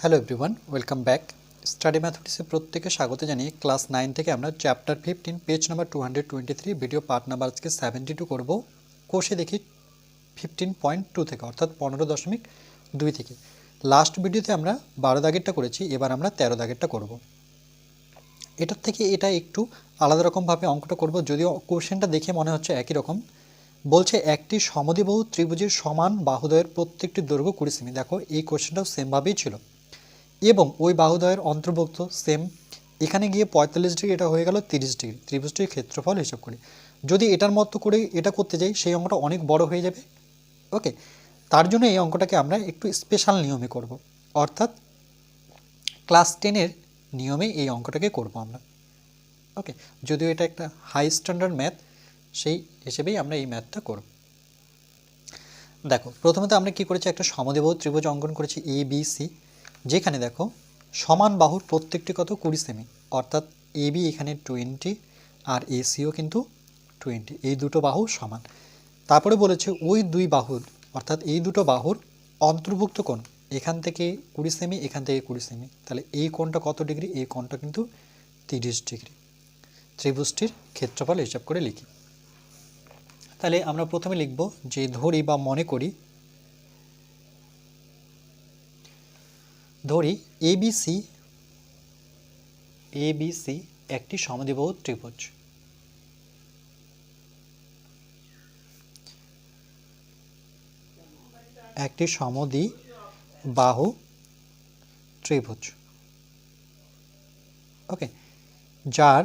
Hello everyone welcome back study ম্যাথমেটিক্সে প্রত্যেকে স্বাগত জানিয়ে ক্লাস নাইন থেকে আমরা chapter fifteen page number two hundred twenty three video part number আজকে সেভেন্টি টু করব। কোষে দেখি ফিফটিন পয়েন্ট টু থেকে, অর্থাৎ পনেরো দশমিক দুই থেকে। লাস্ট ভিডিওতে আমরা বারো দাগেরটা করেছি, এবার আমরা তেরো দাগেরটা করব। এটার থেকে এটা একটু আলাদা রকমভাবে অঙ্কটা করব, যদিও কোশ্চেনটা দেখে মনে হচ্ছে একই রকম। বলছে, একটি সমদ্বিবাহু ত্রিভুজের সমান বাহুদয়ের প্রত্যেকটি দৈর্ঘ্য কুড়ি সেমি। দেখো, এই কোশ্চেনটাও সেমভাবেই ছিল। এবং ওই বাহুদয়ের অন্তর্ভুক্ত সেম এখানে গিয়ে পঁয়তাল্লিশ ডিগ্রি এটা হয়ে গেল তিরিশ ডিগ্রি ত্রিভুজটির ক্ষেত্রফল হিসাব করি। যদি এটার মতো করে এটা করতে যাই, সেই অঙ্কটা অনেক বড় হয়ে যাবে ওকে তার জন্য এই অঙ্কটাকে আমরা একটু স্পেশাল নিয়মে করব। অর্থাৎ ক্লাস টেনের নিয়মে এই অঙ্কটাকে করব আমরা ওকে যদিও এটা একটা হাই স্ট্যান্ডার্ড ম্যাথ সেই হিসেবেই আমরা এই ম্যাথটা করব। দেখো, প্রথমত আমরা কি করেছি, একটা সমদেবাহু ত্রিভুজ অঙ্কন করেছি এ বি সি যেখানে দেখো, সমান বাহুর প্রত্যেকটি কত? কুড়ি সেমি। অর্থাৎ এ বি এখানে টোয়েন্টি আর এসিও কিন্তু টোয়েন্টি। এই দুটো বাহু সমান। তারপরে বলেছে ওই দুই বাহুর, অর্থাৎ এই দুটো বাহুর অন্তর্ভুক্ত কোণ। এখান থেকে কুড়ি সেমি, এখান থেকে কুড়ি সেমি। তাহলে এই কোণটা কত ডিগ্রি? এই কোণটা কিন্তু তিরিশ ডিগ্রি। ত্রিভুজটির ক্ষেত্রফল হিসাব করে লিখি। তাহলে আমরা প্রথমে লিখব যে ধরি বা মনে করি ধরি এবিসি এবিসি একটি সমদ্বিবাহু ত্রিভুজ। একটি সমদ্বি বাহু ত্রিভুজ। ওকে যার,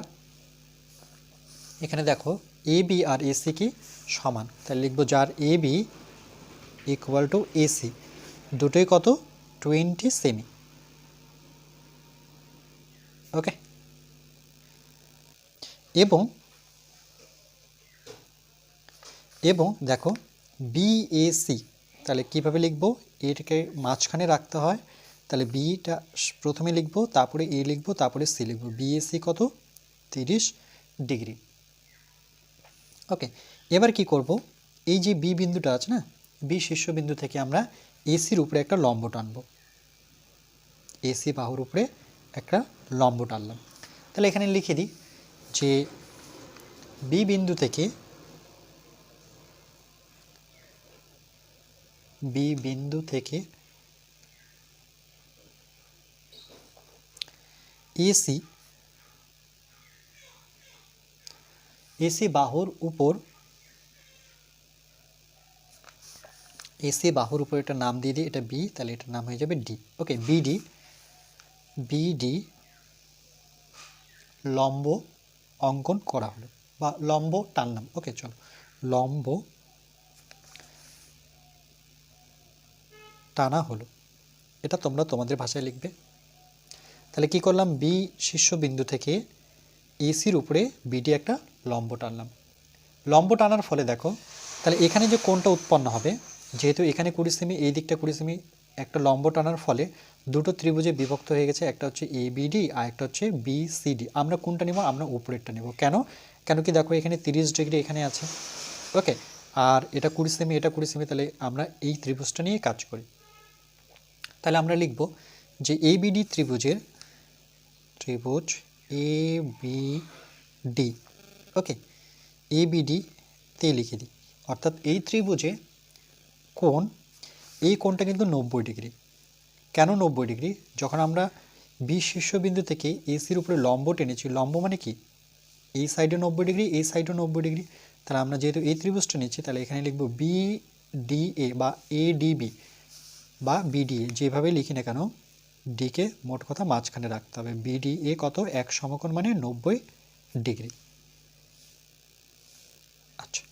এখানে দেখো এ বি আর এসি কি সমান? তাহলে লিখব যার A B equal to AC দুটোই কত? টোয়েন্টি সেমি ওকে? এবং এবং দেখো বিএসি তাহলে কীভাবে লিখব? এটাকে মাঝখানে রাখতে হয়, তাহলে বিটা প্রথমে লিখব, তারপরে এ লিখব, তারপরে সি লিখব। বিএসি কত? তিরিশ ডিগ্রি। ওকে, এবার কি করব? এই যে বি বিন্দুটা আছে না বি শীর্ষবিন্দু থেকে আমরা এসির উপরে একটা লম্ব টানব। এসি বাহুর উপরে একটা লম্ব টানলাম। তাহলে এখানে লিখে দিই যে বি বিন্দু থেকে বি বিন্দু থেকে এসি এসি বাহুর উপর এসি বাহুর উপর একটা নাম দিয়ে দিই, এটা বি তাহলে এটার নাম হয়ে যাবে ডি ওকে বিডি বিডি লম্ব অঙ্কন করা হলো বা লম্ব টানলাম। ওকে চলো। লম্ব টানা হলো। এটা তোমরা তোমাদের ভাষায় লিখবে। তাহলে কি করলাম? বি শীর্ষবিন্দু থেকে এসির উপরে বিডি একটা লম্ব টানলাম। লম্ব টানার ফলে দেখো, তাহলে এখানে যে কোনটা উৎপন্ন হবে, যেহেতু এখানে কুড়ি সেমি, এই দিকটা কুড়ি সেমি একটা লম্ব টানার ফলে দুটো ত্রিভুজে বিভক্ত হয়ে গেছে, একটা হচ্ছে এ বিডি আর একটা হচ্ছে বিসিডি আমরা কোনটা নেব? আমরা উপরেরটা নেব। কেন? কেন কি দেখো এখানে তিরিশ ডিগ্রি এখানে আছে। ওকে, আর এটা কুড়ি সেমি, এটা কুড়ি সেমি, তাহলে আমরা এই ত্রিভুজটা নিয়ে কাজ করি। তাহলে আমরা লিখব যে এ বিডি ত্রিভুজের ত্রিভুজ A B D okay A BD তে লিখে দিই। অর্থাৎ এই ত্রিভুজে কোণ এই কোণটা কিন্তু নব্বই ডিগ্রি। কেন নব্বই ডিগ্রি? যখন আমরা বি শীর্ষবিন্দু থেকে এসির উপরে লম্ব টেনেছি, লম্ব মানে কি? এই সাইডে নব্বই ডিগ্রি, এই সাইডে নব্বই ডিগ্রি। তাহলে আমরা যেহেতু এই ত্রিভুজটা নিচ্ছি, তাহলে এখানে লিখব বি ডি এ বা এ ডিবি বা বিডিএ। যেভাবে লিখি না কেন, ডিকে মোট কথা মাঝখানে রাখতে হবে। বিডিএ কত? এক সমকোণ মানে নব্বই ডিগ্রি। আচ্ছা।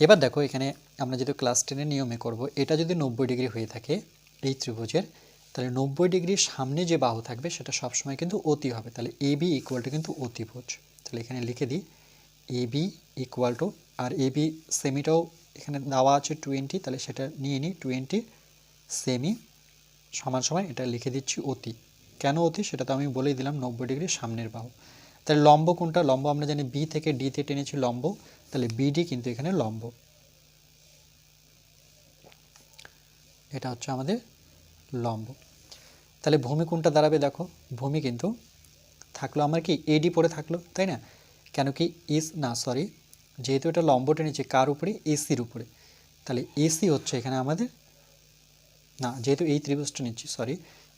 এবার দেখো এখানে আমরা যেহেতু ক্লাস টেনের নিয়মে করব, এটা যদি নব্বই ডিগ্রি হয়ে থাকে এই ত্রিভুজের, তাহলে নব্বই ডিগ্রির সামনে যে বাহু থাকবে সেটা সবসময় কিন্তু অতি হবে। তাহলে এ বি ইকুয়াল টু কিন্তু অতিভুজ। তাহলে এখানে লিখে দিই এ বি ইকুয়াল টু আর এ বি সেমিটাও এখানে দেওয়া আছে টোয়েন্টি তাহলে সেটা নিয়ে নিই টোয়েন্টি সেমি সমান সমান, এটা লিখে দিচ্ছি অতি। কেন অতি? সেটা তো আমি বলেই দিলাম, নব্বই ডিগ্রির সামনের বাহু। তাহলে লম্ব কোনটা? লম্ব আমরা জানি বি থেকে ডিতে টেনেছি লম্ব। তাহলে বিডি কিন্তু এখানে লম্ব। এটা হচ্ছে আমাদের লম্ব। তাহলে ভূমি কোনটা দাঁড়াবে দেখো, ভূমি কিন্তু থাকল আমার কি এডি পরে থাকল, তাই না? কেন কি এস না সরি যেহেতু এটা লম্বটা নিচে, কার উপরে? এসির উপরে। তাহলে এসি হচ্ছে এখানে আমাদের, না, যেহেতু এই ত্রিভুজটা নিচ্ছি সরি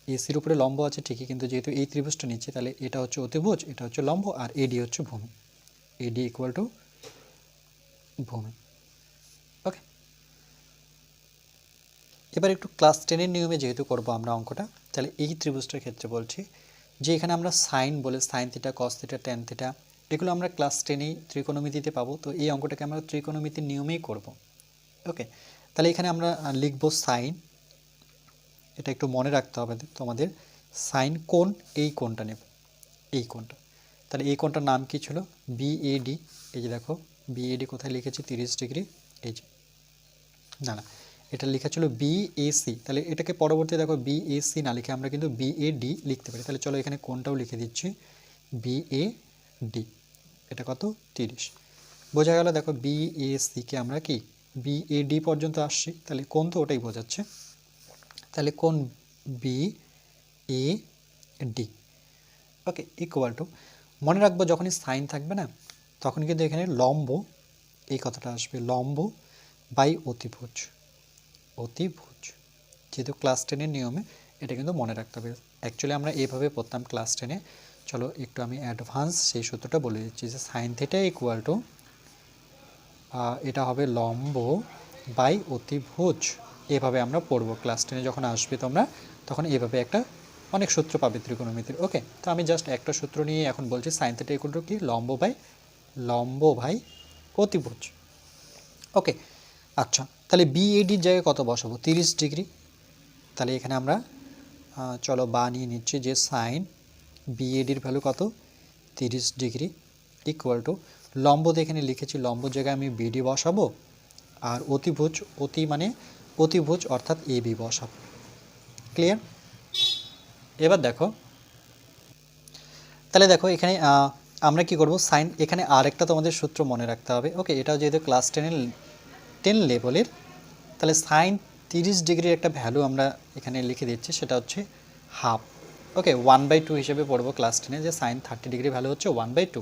এসির উপরে লম্ব আছে ঠিকই, কিন্তু যেহেতু এই ত্রিভুজটা নিচ্ছে তাহলে এটা হচ্ছে অতিভুজ, এটা হচ্ছে লম্ব, আর এডি হচ্ছে ভূমি। এডি ইকুয়াল টু ভূমি। এবার একটু ক্লাস টেনের নিয়মে যেহেতু করব আমরা অঙ্কটা, তাহলে এই ত্রিভুজটার ক্ষেত্রে বলছি যে এখানে আমরা সাইন বলে sine theta cos theta tan theta এগুলো আমরা ক্লাস টেনেই ত্রিকোণমিতিতে পাবো, তো এই অঙ্কটাকে আমরা ত্রিকোণমিতির নিয়মেই করব। ওকে তাহলে এখানে আমরা লিখব সাইন এটা একটু মনে রাখতে হবে তোমাদের সাইন কোণ, এই কোণটা নেব, এই কোণটা। তাহলে এই কোণটার নাম কি ছিল? বিএডি এই যে দেখো বিএডি কোথায় লিখেছি? তিরিশ ডিগ্রি, এই যে, না না এটা লেখা ছিল বিএসি তাহলে এটাকে পরবর্তী দেখো বিএসি না লিখে আমরা কিন্তু বিএডি লিখতে পারি। তাহলে চলো এখানে কোনটাও লিখে দিচ্ছি। বিএডি এটা কত? তিরিশ। বোঝা গেল দেখো বি এ বিএসিকে আমরা কি? বিএডি পর্যন্ত আসছি। তাহলে কোন তো ওটাই বোঝাচ্ছে। তাহলে কোন B A D okay equal to মনে রাখব যখনই সাইন থাকবে না, তখন কিন্তু এখানে লম্ব, এই কথাটা আসবে, লম্ব বাই অতিভুজ। অতিভুজ। যেহেতু ক্লাস টেনের নিয়মে এটা কিন্তু মনে রাখতে হবে। অ্যাকচুয়ালি আমরা এইভাবে পড়তাম ক্লাস টেনে চলো একটু আমি অ্যাডভান্স সেই সূত্রটা বলে দিচ্ছি যে সাইন থেটা ইকুয়াল টু এটা হবে লম্ব বাই অতিভুজ। এভাবে আমরা পড়ব ক্লাস টেনে যখন আসবে তোমরা, তখন এভাবে একটা অনেক সূত্র পাবে ত্রিকোণমিতির। ওকে তো আমি জাস্ট একটা সূত্র নিয়ে এখন বলছি সাইন থেটা ইকুয়াল টু কি? লম্ব বাই লম্ব ভাই অতিভুজ। ওকে আচ্ছা। তাহলে বি বিএডির জায়গায় কত বসাবো? তিরিশ ডিগ্রি। তাহলে এখানে আমরা চলো বা নিয়ে নিচ্ছি যে সাইন বিএডির ভ্যালু কত? তিরিশ ডিগ্রি ইকুয়াল টু লম্ব এখানে লিখেছি, লম্ব জায়গায় আমি বিডি বসাবো, আর অতিভুজ, অতি মানে অতিভুজ অর্থাৎ এ বি বসাবো। ক্লিয়ার এবার দেখো, তাহলে দেখো এখানে আমরা কি করব? সাইন, এখানে আরেকটা তোমাদের সূত্র মনে রাখতে হবে। ওকে এটাও যেহেতু ক্লাস টেনের টেন লেভেলের তাহলে সাইন তিরিশ ডিগ্রির একটা ভ্যালু আমরা এখানে লিখে দিচ্ছি, সেটা হচ্ছে half okay one by two হিসেবে পড়ব ক্লাস টেনে যে সাইন থার্টি ডিগ্রি ভ্যালু হচ্ছে ওয়ান বাই টু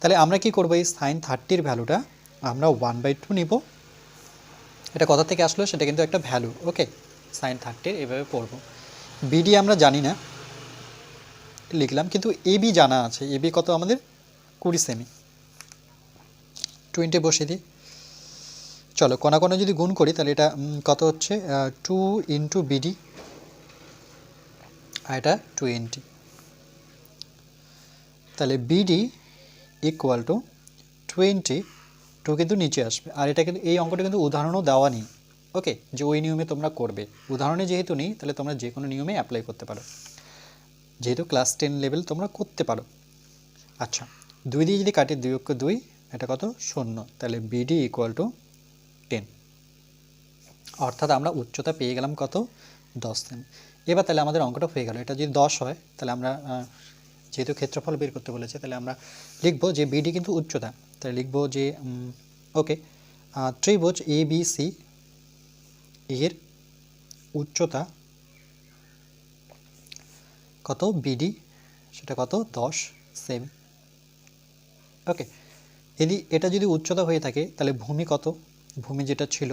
তাহলে আমরা কি করব এই সাইন থার্টির ভ্যালুটা আমরা ওয়ান বাই টু নিব। এটা কোথা থেকে আসলো? সেটা কিন্তু একটা ভ্যালু ওকে সাইন থার্টির এভাবে পড়ব। বিডি আমরা জানি না। লিখলাম, কিন্তু এবি জানা আছে। এবি কত আমাদের? কুড়ি সেমি টোয়েন্টি বসিয়ে দিই। চলো কোনা কোনা যদি গুণ করি, তাহলে এটা কত হচ্ছে? টু ইন্টু বিডি আর এটা টোয়েন্টি তাহলে BD equal to twenty two কিন্তু নিচে আসবে। আর এটা কিন্তু, এই অঙ্কটা কিন্তু উদাহরণও দেওয়া নেই। ওকে যে ওই নিয়মে তোমরা করবে। উদাহরণে যেহেতু নেই, তাহলে তোমরা যে কোনো নিয়মে অ্যাপ্লাই করতে পারো। যেহেতু ক্লাস টেন লেভেল তোমরা করতে পারো। আচ্ছা দুই দিয়ে যদি কাটি, দুই অক্ষ দুই, এটা কত? শূন্য। তাহলে বিডি ইকুয়াল টু টেন। অর্থাৎ আমরা উচ্চতা পেয়ে গেলাম কত? দশ সেমি এবার তাহলে আমাদের অঙ্কটা হয়ে গেল। এটা যদি দশ হয়, তাহলে আমরা যেহেতু ক্ষেত্রফল বের করতে বলেছে, তাহলে আমরা লিখব যে বিডি কিন্তু উচ্চতা। তাহলে লিখব যে ওকে ত্রিভুজ এ বি সি এর উচ্চতা কত? বিডি সেটা কত? দশ সেমি ওকে যদি এটা যদি উচ্চতা হয়ে থাকে, তাহলে ভূমি কত? ভূমি যেটা ছিল,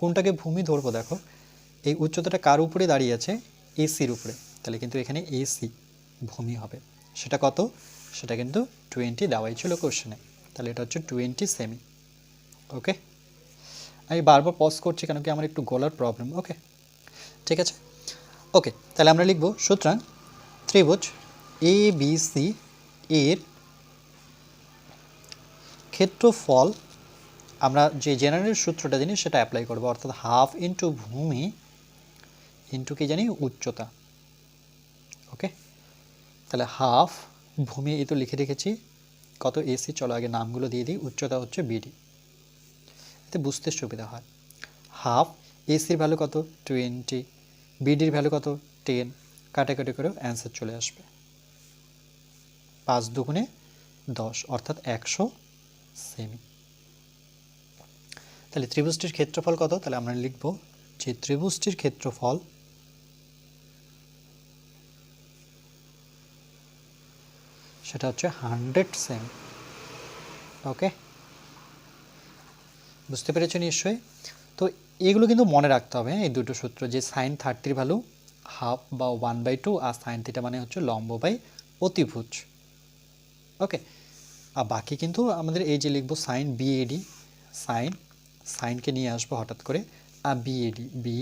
কোনটাকে ভূমি ধরবো দেখো, এই উচ্চতাটা কার উপরে দাঁড়িয়ে আছে? এসির উপরে। তাহলে কিন্তু এখানে এসি ভূমি হবে। সেটা কত? সেটা কিন্তু টোয়েন্টি দেওয়াই ছিল কোশ্চেনে তাহলে এটা হচ্ছে টোয়েন্টি সেমি ওকে আমি বারবার পজ করছি কেন কি আমার একটু গলার প্রবলেম ওকে ঠিক আছে? ওকে তাহলে আমরা লিখব, সুতরাং ত্রিভুজ এ বি সি এর ক্ষেত্রফল আমরা যে জেনারেল সূত্রটা জানি সেটা অ্যাপ্লাই করব, অর্থাৎ হাফ ইন্টু ভূমি ইন্টু কি জানি? উচ্চতা। ওকে তাহলে হাফ ভূমি এই তো লিখে রেখেছি। কত এসি চলো আগে নামগুলো দিয়ে দিই। উচ্চতা হচ্ছে বিডি এতে বুঝতে সুবিধা হয়। হাফ এসির ভ্যালু কত? টোয়েন্টি বিডির ভ্যালু কত? টেন কাটাকাটি করেও অ্যান্সার চলে আসবে। পাঁচ দুগুণে দশ, অর্থাৎ একশো সেমি তাহলে ত্রিভুজটির ক্ষেত্রফল কত? তাহলে আমরা লিখব যে ত্রিভুজটির ক্ষেত্রফল সেটা হচ্ছে হান্ড্রেড সেম। ওকে? বুঝতে পেরেছ নিশ্চয়ই? তো এগুলো কিন্তু মনে রাখতে হবে হ্যাঁ? এই দুটো সূত্র, যে সাইন থার্টির ভ্যালু হাফ বা ওয়ান বাই টু আর সাইন থিটা মানে হচ্ছে লম্ব বাই অতিভুজ। ওকে? আর বাকি কিন্তু আমাদের এই যে লিখব সাইন বিএডি সাইন সাইনকে নিয়ে আসব হঠাৎ করে আর বিএডি বি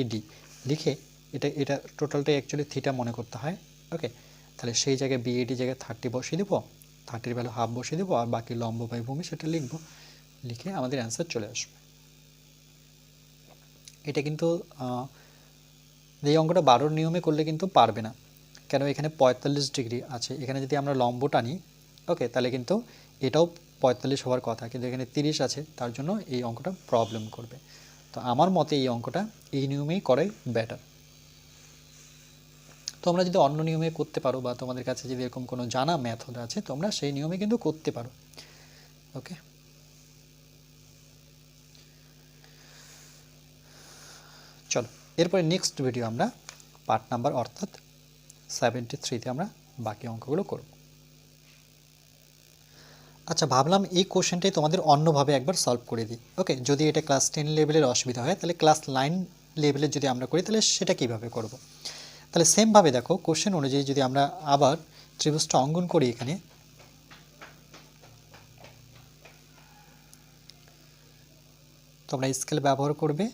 এডি লিখে এটা এটা টোটালটাই অ্যাকচুয়ালি থিটা মনে করতে হয় ওকে তাহলে সেই জায়গায় বিএডি জায়গায় থার্টি বসিয়ে দেবো থার্টির ভ্যালু হাফ বসিয়ে দেবো, আর বাকি লম্ব বাই ভূমি সেটা লিখব, লিখে আমাদের অ্যান্সার চলে আসবে। এটা কিন্তু এই অঙ্কটা বারোর নিয়মে করলে কিন্তু পারবে না, কেন এখানে পঁয়তাল্লিশ ডিগ্রি আছে, এখানে যদি আমরা লম্ব টানি ওকে তাহলে কিন্তু এটাও পঁয়তাল্লিশ হওয়ার কথা, কিন্তু এখানে তিরিশ আছে, তার জন্য এই অঙ্কটা প্রবলেম করবে। তো আমার মতে এই অঙ্কটা এই নিয়মেই করাই বেটার তোমরা যদি অন্য নিয়মে করতে পারো বা তোমাদের কাছে যদি এরকম কোনো জানা মেথড আছে, তোমরা সেই নিয়মে কিন্তু করতে পারো। ওকে চলো, এরপরে নেক্সট ভিডিও আমরা পার্ট নাম্বার অর্থাৎ সেভেন্টি থ্রিতে আমরা বাকি অঙ্কগুলো করব। আচ্ছা ভাবলাম এই কোশ্চেনটাই তোমাদের অন্যভাবে একবার সলভ করে দিই। ওকে যদি এটা ক্লাস টেন লেভেলের অসুবিধা হয়, তাহলে ক্লাস নাইন লেভেলের যদি আমরা করি, তাহলে সেটা কীভাবে করব? তাহলে সেমভাবে দেখো কোশ্চেন অনুযায়ী যদি আমরা আবার ত্রিভুজটা অঙ্কন করি এখানে। তোমরা স্কেল ব্যবহার করবে।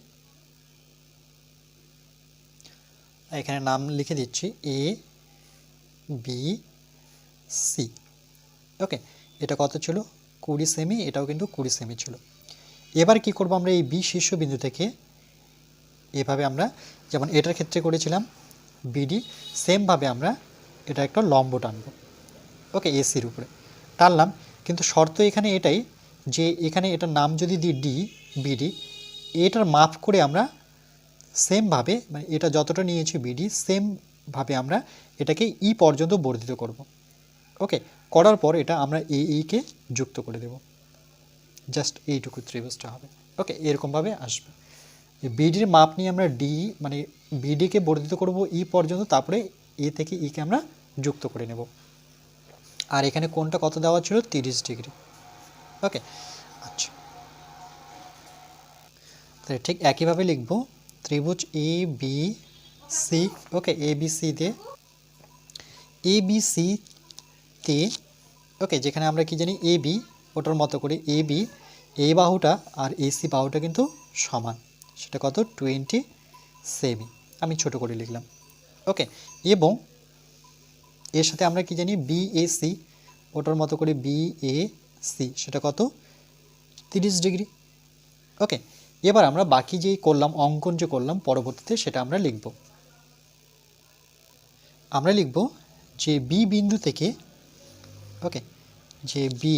এখানে নাম লিখে দিচ্ছি এ বি সি ওকে এটা কত ছিল? কুড়ি সেমি, এটাও কিন্তু কুড়ি সেমি ছিল। এবার কি করব আমরা এই বি শীর্ষবিন্দু থেকে? এভাবে আমরা যেমন এটার ক্ষেত্রে করেছিলাম বিডি, সেমভাবে আমরা এটা একটা লম্ব টানবো। ওকে এসির উপরে। টানলাম, কিন্তু শর্ত এখানে এটাই যে এখানে এটার নাম যদি দিই ডি, বিডি, এটার মাপ করে আমরা সেমভাবে মানে এটা যতটা নিয়েছি বিডি, সেমভাবে আমরা এটাকে ই পর্যন্ত বর্ধিত করব। ওকে করার পর এটা আমরা এ ইকে যুক্ত করে দেব। জাস্ট এইটুকু ত্রিভুজটা হবে। ওকে, এরকমভাবে আসবে। বিডির মাপ নিয়ে আমরা ডি মানে বিডিকে বর্ধিত করব ই পর্যন্ত, তারপরে এ থেকে ইকে আমরা যুক্ত করে নেব। আর এখানে কোনটা কত দেওয়া ছিল? তিরিশ ডিগ্রি। ওকে আচ্ছা। তাহলে ঠিক একইভাবে লিখব, ত্রিভুজ A B C okay A B সিতে এ বি সিতে ওকে যেখানে আমরা কি জানি এ বি ওটার মতো করে এ বি এ বাহুটা আর এসি বাহুটা কিন্তু সমান। সেটা কত? টোয়েন্টি সেমি আমি ছোট করে লিখলাম। ওকে এবং এর সাথে আমরা কি জানি বি এ সি ওটার মতো করে বি এ সি সেটা কত? তিরিশ ডিগ্রি। ওকে এবার আমরা বাকি যেই করলাম, অঙ্কন যে করলাম, পরবর্তীতে সেটা আমরা লিখব। আমরা লিখব যে বি বিন্দু থেকে ওকে যে বি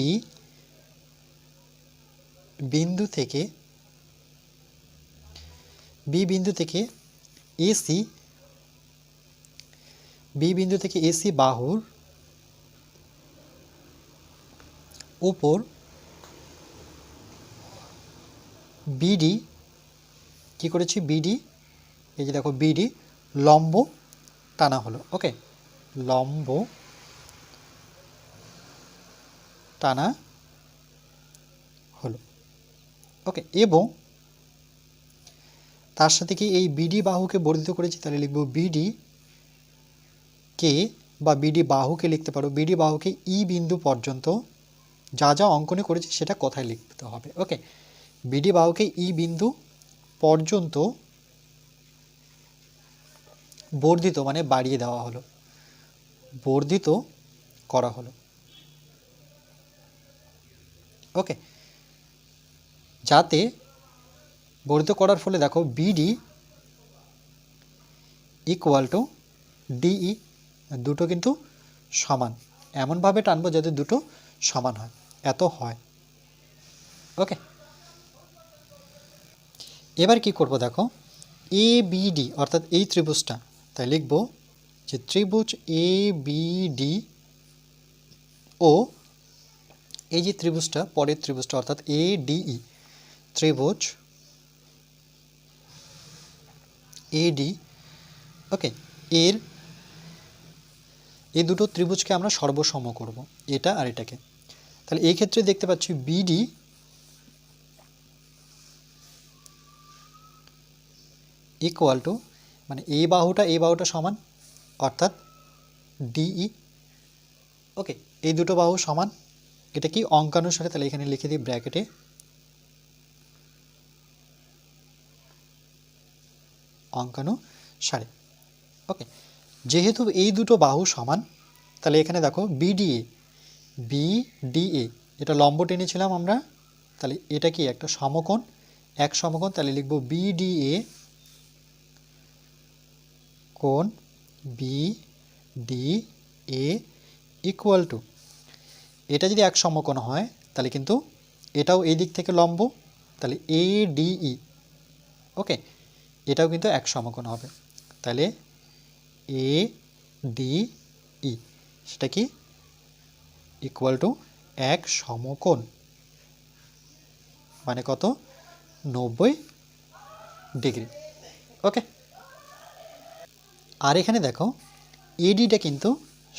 বিন্দু থেকে বি বিন্দু থেকে এসি বি বিন্দু থেকে এসি বাহুর উপর বিডি কি করেছি? বিডি এই যে দেখো বিডি লম্ব টানা হলো। ওকে লম্ব টানা হলো। ওকে এবং তার সাথে কি এই বিডি বাহুকে বর্ধিত করেছি? তাহলে লিখব বিডি কে বা বিডি বাহুকে লিখতে পারো। বিডি বাহুকে ই বিন্দু পর্যন্ত যা যা অঙ্কনে করেছি সেটা কোথায় লিখতে হবে। ওকে বিডি বাহুকে ই বিন্দু পর্যন্ত বর্ধিত মানে বাড়িয়ে দেওয়া হলো। বর্ধিত করা হলো। ওকে যাতে বর্ধিত করার ফলে দেখো বিডি ইকুয়াল টু ডিই দুটো কিন্তু সমান। এমনভাবে টানবো যাতে দুটো সমান হয়। এত হয়। ওকে এবার কি করব দেখো? এ বিডি অর্থাৎ এই ত্রিভুজটা, তাই লিখব যে ত্রিভুজ এ বিডি ও এই যে ত্রিভুজটা, পরের ত্রিভুজটা, অর্থাৎ এ ডিই ত্রিভুজ এডি ওকে এর, এই দুটো ত্রিভুজকে আমরা সর্বসম করব, এটা আর এটাকে। তাহলে এই ক্ষেত্রে দেখতে পাচ্ছি বিডি ইকুয়াল টু মানে এই বাহুটা এই বাহুটা সমান, অর্থাৎ ডিই ওকে এই দুটো বাহু সমান এটা কি অঙ্কানুসারে তাহলে এখানে লিখে দিই ব্র্যাকেটে অঙ্কানুসারে ওকে যেহেতু এই দুটো বাহু সমান, তাহলে এখানে দেখো বিডিএ বিডিএ এটা লম্ব টেনেছিলাম আমরা, তাহলে এটা কি একটা সমকোণ? এক সমকোণ, তাহলে লিখব বিডিএ কোণ B D A equal to এটা যদি এক সমকোণ হয়, তাহলে কিন্তু এটাও এই দিক থেকে লম্ব, তাহলে এ ডিই ওকে এটাও কিন্তু এক সমকোণ হবে। তাহলে এ ডি ই সেটা কি? ইকুয়াল টু এক সমকোণ। মানে কত? নব্বই ডিগ্রি ওকে আর এখানে দেখো এডিটা কিন্তু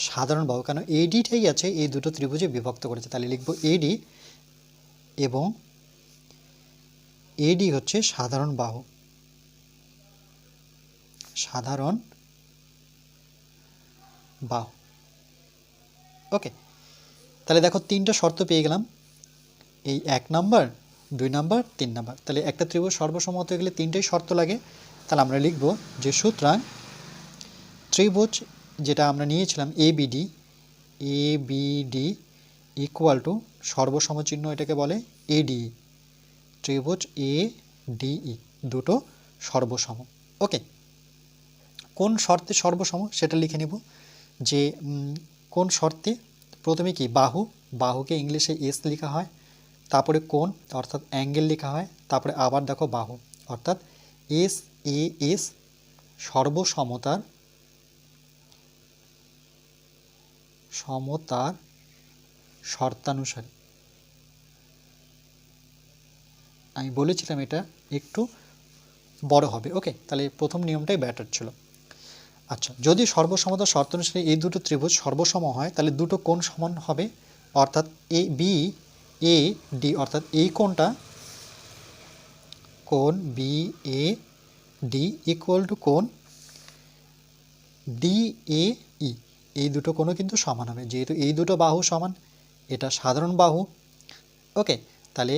সাধারণ বাহু, কেন এডিটাই আছে, এই দুটো ত্রিভুজে বিভক্ত করেছে। তাহলে লিখব এডি এবং এডি হচ্ছে সাধারণ বাহু। সাধারণ বাহু। ওকে তাহলে দেখো তিনটা শর্ত পেয়ে গেলাম। এই এক নাম্বার, দুই নাম্বার, তিন নাম্বার। তাহলে একটা ত্রিভুজ সর্বসম্মত হয়ে গেলে তিনটেই শর্ত লাগে। তাহলে আমরা লিখব যে সুতরাং ত্রিভুজ যেটা আমরা নিয়েছিলাম A BD A BD equal to সর্বসম চিহ্ন এটাকে বলে এডি ত্রিভুজ এ ডিই দুটো সর্বসম। ওকে, কোন শর্তে সর্বসম সেটা লিখে নেব যে কোন শর্তে প্রথমে কি বাহু, বাহুকে ইংলিশে এস লেখা হয়, তারপরে কোন অর্থাৎ অ্যাঙ্গেল লেখা হয়, তারপরে আবার দেখো বাহু, অর্থাৎ এস এ এস সর্বসমতার সমতার শর্তানুসারে। আমি বলেছিলাম এটা একটু বড় হবে। ওকে, তাহলে প্রথম নিয়মটাই ব্যাটার ছিল। আচ্ছা যদি সর্বসমতা শর্ত অনুসারে এই দুটো ত্রিভুজ সর্বসম হয়, তাহলে দুটো কোণ সমান হবে? অর্থাৎ এ, বি, এ, ডি, অর্থাৎ এই কোণটা কোণ B, A, D equal to কোণ ডি, এ এই দুটো কোণও কিন্তু সমান হবে। যেহেতু এই দুটো বাহু সমান, এটা সাধারণ বাহু। ওকে, তাহলে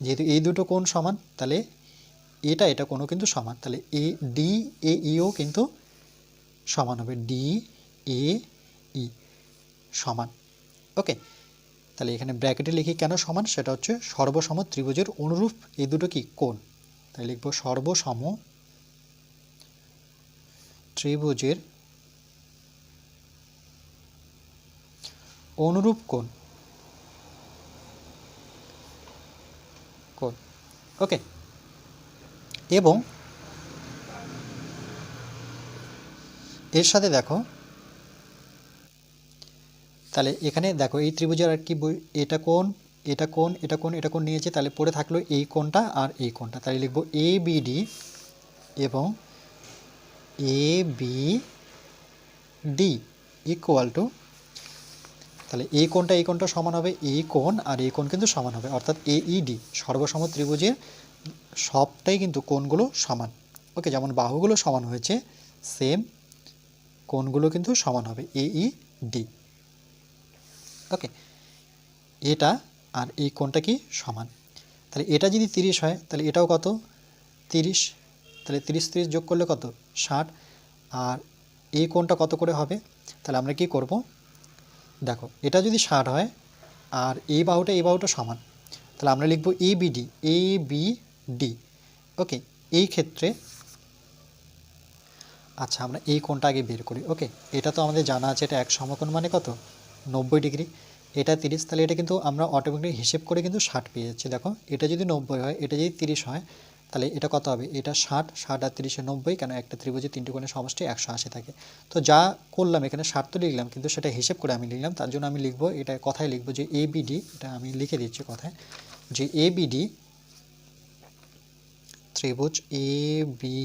যেহেতু এই দুটো কোণ সমান, তাহলে এটা এটা কোনো কিন্তু সমান। তাহলে এ ডি এ ইও কিন্তু সমান হবে। ডি এ ই সমান। ওকে, তাহলে এখানে ব্র্যাকেটে লিখি কেন সমান? সেটা হচ্ছে সর্বসম ত্রিভুজের অনুরূপ এই দুটো কি? কোণ। তাই লিখব সর্বসম ত্রিভুজের অনুরূপ কোণ? কোণ। ওকে। এবং এর সাথে দেখো, তাহলে এখানে দেখো এই ত্রিভুজের আর কি এটা কোন এটা কোন এটা কোন এটা কোন নিয়েছে, তাহলে পড়ে থাকল এই কোনটা আর এই কোনটা তাহলে লিখব এ বিডি এবং A B D equal to তাহলে এই কোণটা এই কোণটা সমান হবে এই কোণ আর এই কোণ কিন্তু সমান হবে। অর্থাৎ এ এইডি সর্বসম ত্রিভুজের সবটাই কিন্তু কোণগুলো সমান। ওকে, যেমন বাহুগুলো সমান হয়েছে সেম কোণগুলো কিন্তু সমান হবে এই ডি। ওকে, এটা আর এই কোণটা কি সমান? তাহলে এটা যদি তিরিশ হয়, তাহলে এটাও কত? তিরিশ। তাহলে তিরিশ তিরিশ যোগ করলে কত? ষাট। আর এই কোণটা কত করে হবে? তাহলে আমরা কি করব? দেখো, এটা যদি ষাট হয় আর এই বাহুটা এই বাহুটা সমান, তাহলে আমরা লিখব A BD A B D. Okay, এই ক্ষেত্রে আচ্ছা আমরা এই কোণটা আগে বের করি। ওকে, এটা তো আমাদের জানা আছে, এটা এক সমকোণ মানে কত? নব্বই ডিগ্রি। এটা তিরিশ, তাহলে এটা কিন্তু আমরা অটোমেটিক হিসেব করে কিন্তু ষাট পেয়ে যাচ্ছি দেখো, এটা যদি নব্বই হয়, এটা যদি তিরিশ হয় তাহলে এটা কত হবে? এটা ষাট ষাট আর তিরিশে নব্বই, কেন একটা ত্রিভুজে তিনটি কোণের সমষ্টি একশো আশি থাকে। তো যা করলাম এখানে ষাট তো লিখলাম, কিন্তু সেটা হিসেব করে আমি লিখলাম, তার জন্য আমি লিখব, এটা কথায় লিখব যে এ বিডি এটা আমি লিখে দিচ্ছি কথায়, যে এ বিডি ত্রিভুজ এ বি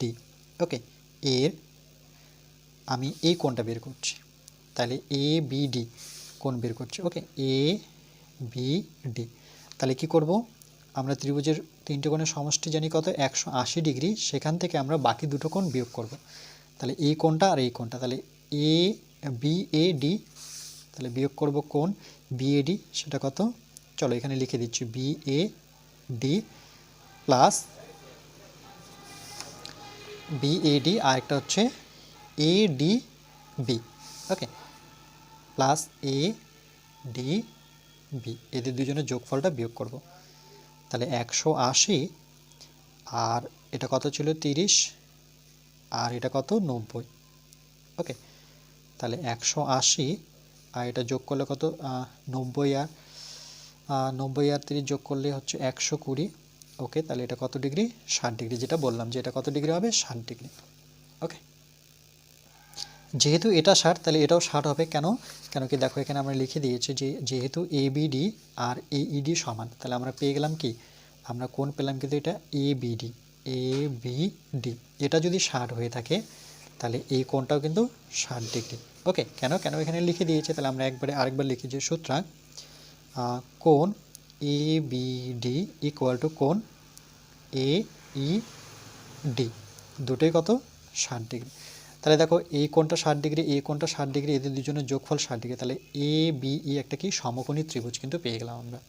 ডি ওকে এর আমি এই কোণটা বের করছি। তাহলে এ বি ডি কোণ বের করছি ওকে এ বি ডি তাহলে কি করব? আমরা ত্রিভুজের তিনটে কোণের সমষ্টি জানি কত? একশো আশি ডিগ্রি। সেখান থেকে আমরা বাকি দুটো কোণ বিয়োগ করব। তাহলে এই কোণটা আর এই কোণটা। তাহলে এ বি এ ডি তাহলে বিয়োগ করব কোণ বি এ ডি সেটা কত? চলো এখানে লিখে দিচ্ছি B A D plus B A D আর একটা হচ্ছে A D B okay plus A D B এদের দুজনের যোগফলটা বিয়োগ করব। তাহলে একশো আশি, আর এটা কত ছিল তিরিশ, আর এটা কত নব্বই। ওকে, তাহলে একশো আশি, আর এটা যোগ করলে কত? নব্বই আর নব্বই আর তিরিশ যোগ করলে হচ্ছে একশো কুড়ি। ওকে, তাহলে এটা কত ডিগ্রি? ষাট ডিগ্রি, যেটা বললাম যে এটা কত ডিগ্রি হবে? ষাট ডিগ্রি। ওকে যেহেতু এটা ষাট তাহলে এটাও ষাট হবে কেন? কেন কি দেখো, এখানে আমরা লিখে দিয়েছি যে যেহেতু এ বিডি আর এইডি সমান, তাহলে আমরা পেয়ে গেলাম কি? আমরা কোন পেলাম কিন্তু এটা? এ বিডি এ বিডি এটা যদি ষাট হয়ে থাকে, তাহলে এই কোণটাও কিন্তু ষাট ডিগ্রি। ওকে কেন? কেন এখানে লিখে দিয়েছে, তাহলে আমরা একবারে আরেকবার লিখি যে সুতরাং কোণ এ বিডি ইকুয়াল টু কোণ এ ই ডি দুটোই কত? ষাট ডিগ্রি। তাহলে দেখো এই কোণটা ষাট ডিগ্রি এই কোণটা ষাট ডিগ্রি, এদের দুজনের যোগফল ষাট ডিগ্রি, তাহলে এ বি ই একটা কি? সমকোণী ত্রিভুজ কিন্তু পেয়ে গেলাম আমরা।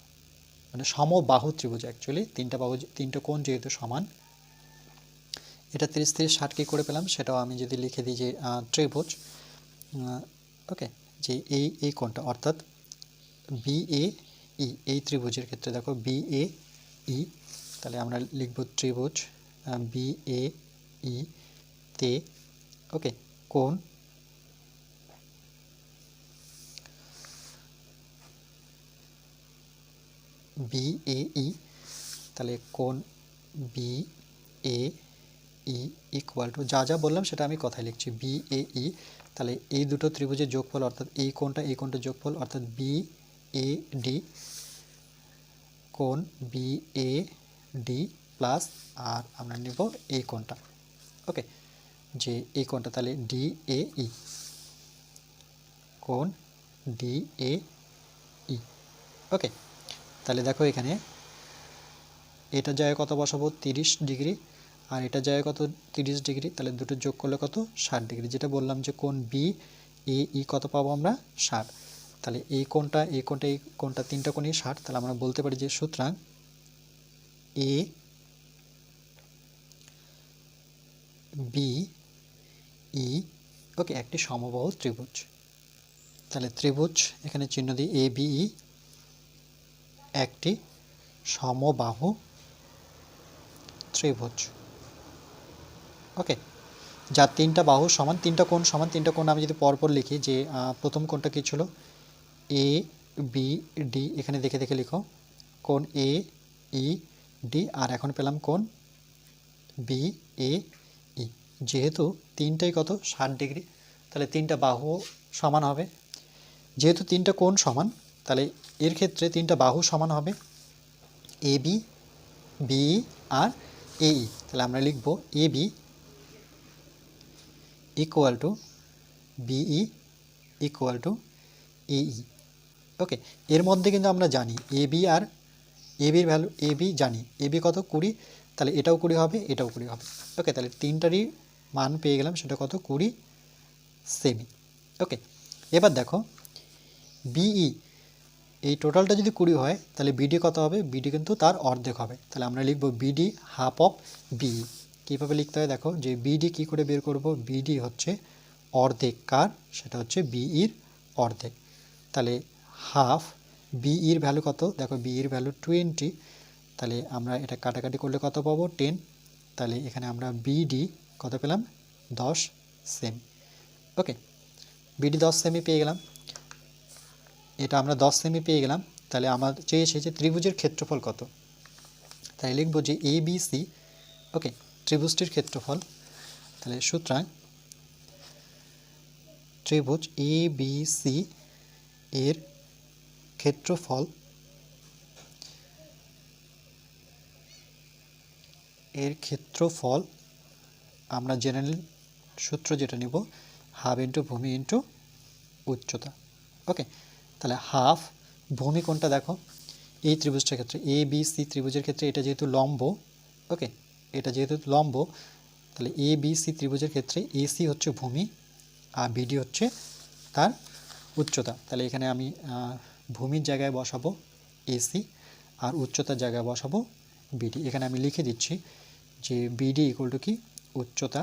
মানে সমবাহু ত্রিভুজ অ্যাকচুয়ালি তিনটা বাহু তিনটা কোণ যেহেতু সমান, এটা তিরিশ তিরিশ ষাট কী করে পেলাম? সেটাও আমি যদি লিখে দিই যে ত্রিভুজ ওকে যে এই এই কোণটা, অর্থাৎ বি এ ই এই ত্রিভুজের ক্ষেত্রে দেখো বি এ ই তাহলে আমরা লিখব ত্রিভুজ বি এ ই তে ওকে কোণ বি এ ই, তাহলে কোণ B A E equal to যা যা বললাম সেটা আমি কথায় লিখছি। বি এ ই, তাহলে এই দুটো ত্রিভুজের যোগফল অর্থাৎ এই কোণটা, এই কোণটার যোগফল অর্থাৎ বি এ ডি, কোণ বি এ ডি প্লাস আর আমরা নেব এই কোণটা। ওকে যে এই কোণটা তাহলে ডি এ ই। কোণ ডি এ ই। ওকে, তাহলে দেখো এখানে, এটা জায়গায় কত বসাবো? তিরিশ ডিগ্রি। আর এটা জায়গায় কত? তিরিশ ডিগ্রি। তাহলে দুটো যোগ করলে কত? ষাট ডিগ্রি। যেটা বললাম যে কোন বি এ ই কত পাবো আমরা? ষাট। তাহলে এই কোণটা এই কোণটা এই কোণটা তিনটা কোণই ষাট। তাহলে আমরা বলতে পারি যে সুতরাং এ বি ই, ওকে, একটি সমবাহু ত্রিভুজ। তাহলে ত্রিভুজ, এখানে চিহ্ন দিই এ বি ই একটি সমবাহু ত্রিভুজ। ওকে যার তিনটা বাহু সমান, তিনটা কোণ সমান, তিনটা কোণ আমি যদি পরপর লিখি যে প্রথম কোণটা কী ছিল? এ বি ডি এখানে দেখে দেখে লিখো। কোণ এ ই ডি আর এখন পেলাম কোণ বি এ যেহেতু তিনটাই কত? ষাট ডিগ্রি। তাহলে তিনটা বাহু সমান হবে। যেহেতু তিনটা কোণ সমান, তাহলে এর ক্ষেত্রে তিনটা বাহু সমান হবে। এ বি বি আর এ ই। তাহলে আমরা লিখব A B equal to BE equal to এই ওকে, এর মধ্যে কিন্তু আমরা জানি এ বি আর এ বির ভ্যালু, এ বি জানি। এ বি কত? কুড়ি। তাহলে এটাও কুড়ি হবে, এটাও কুড়ি হবে। ওকে, তাহলে তিনটারই মান পেয়ে গেলাম সেটা কত? কুড়ি সেমি। ওকে এবার দেখো বিই এই টোটালটা যদি কুড়ি হয়, তাহলে বিডি কত হবে? বিডি কিন্তু তার অর্ধেক হবে। তাহলে আমরা লিখব বিডি হাফ অফ বিই কীভাবে লিখতে হয়? দেখো, যে বিডি কী করে বের করব? বিডি হচ্ছে অর্ধেক কার? সেটা হচ্ছে বিইর অর্ধেক। তাহলে হাফ বিইর ভ্যালু কত? দেখো বিইর ভ্যালু টোয়েন্টি তাহলে আমরা এটা কাটাকাটি করলে কত পাবো? টেন তাহলে এখানে আমরা বিডি কত পেলাম? দশ সেমি। ওকে, বিডি দশ সেমি পেয়ে গেলাম। এটা আমরা দশ সেমি পেয়ে গেলাম। তাহলে আমার চেয়েছে যে ত্রিভুজের ক্ষেত্রফল কত? তাই লিখব যে এ বি সি ওকে, ত্রিভুজটির ক্ষেত্রফল। তাহলে সুতরাং ত্রিভুজ এ বি সি এর ক্ষেত্রফল এর ক্ষেত্রফল আমরা জেনারেল সূত্র যেটা নিব হাফ ইন্টু ভূমি ইন্টু উচ্চতা। ওকে তাহলে হাফ ভূমি কোনটা দেখো? এই ত্রিভুজটার ক্ষেত্রে এ বি সি ত্রিভুজের ক্ষেত্রে এটা যেহেতু লম্ব ওকে এটা যেহেতু লম্ব, তাহলে এ বি সি ত্রিভুজের ক্ষেত্রে এসি হচ্ছে ভূমি আর বিডি হচ্ছে তার উচ্চতা। তাহলে এখানে আমি ভূমির জায়গায় বসাবো এসি আর উচ্চতার জায়গায় বসাবো বিডি এখানে আমি লিখে দিচ্ছি যে বিডি ইকুয়াল টু কি? উচ্চতা,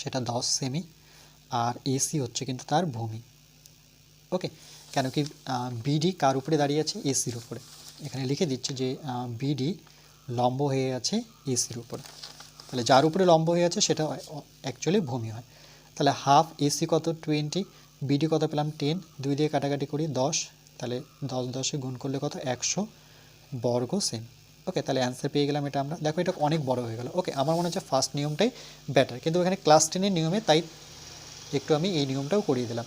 সেটা দশ সেমি আর এসি হচ্ছে কিন্তু তার ভূমি। ওকে কেন কি বিডি কার উপরে দাঁড়িয়ে আছে? এসির উপরে। এখানে লিখে দিচ্ছি যে বিডি লম্ব হয়ে আছে এসির উপরে। তাহলে যার উপরে লম্ব হয়ে আছে, সেটা অ্যাকচুয়ালি ভূমি হয়। তাহলে হাফ এসি কত? টোয়েন্টি বিডি কত পেলাম? টেন দুই দিয়ে কাটাকাটি করি, দশ, তাহলে দশ দশে গুণ করলে কত? একশো বর্গ সেম ওকে তাহলে অ্যান্সার পেয়ে গেলাম এটা আমরা। দেখো, এটা অনেক বড় হয়ে গেল। ওকে আমার মনে হচ্ছে ফার্স্ট নিয়মটাই বেটার কিন্তু এখানে ক্লাস টেনের নিয়মে তাই একটু আমি এই নিয়মটাও করিয়ে দিলাম।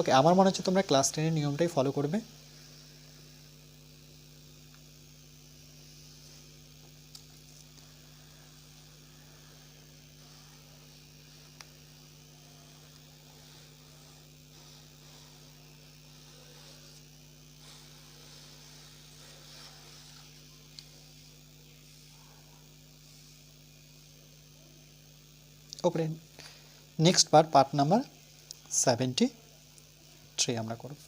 ওকে আমার মনে হচ্ছে তোমরা ক্লাস টেনের নিয়মটাই ফলো করবে। ওপরে। Next part part number seventy three আমরা করব।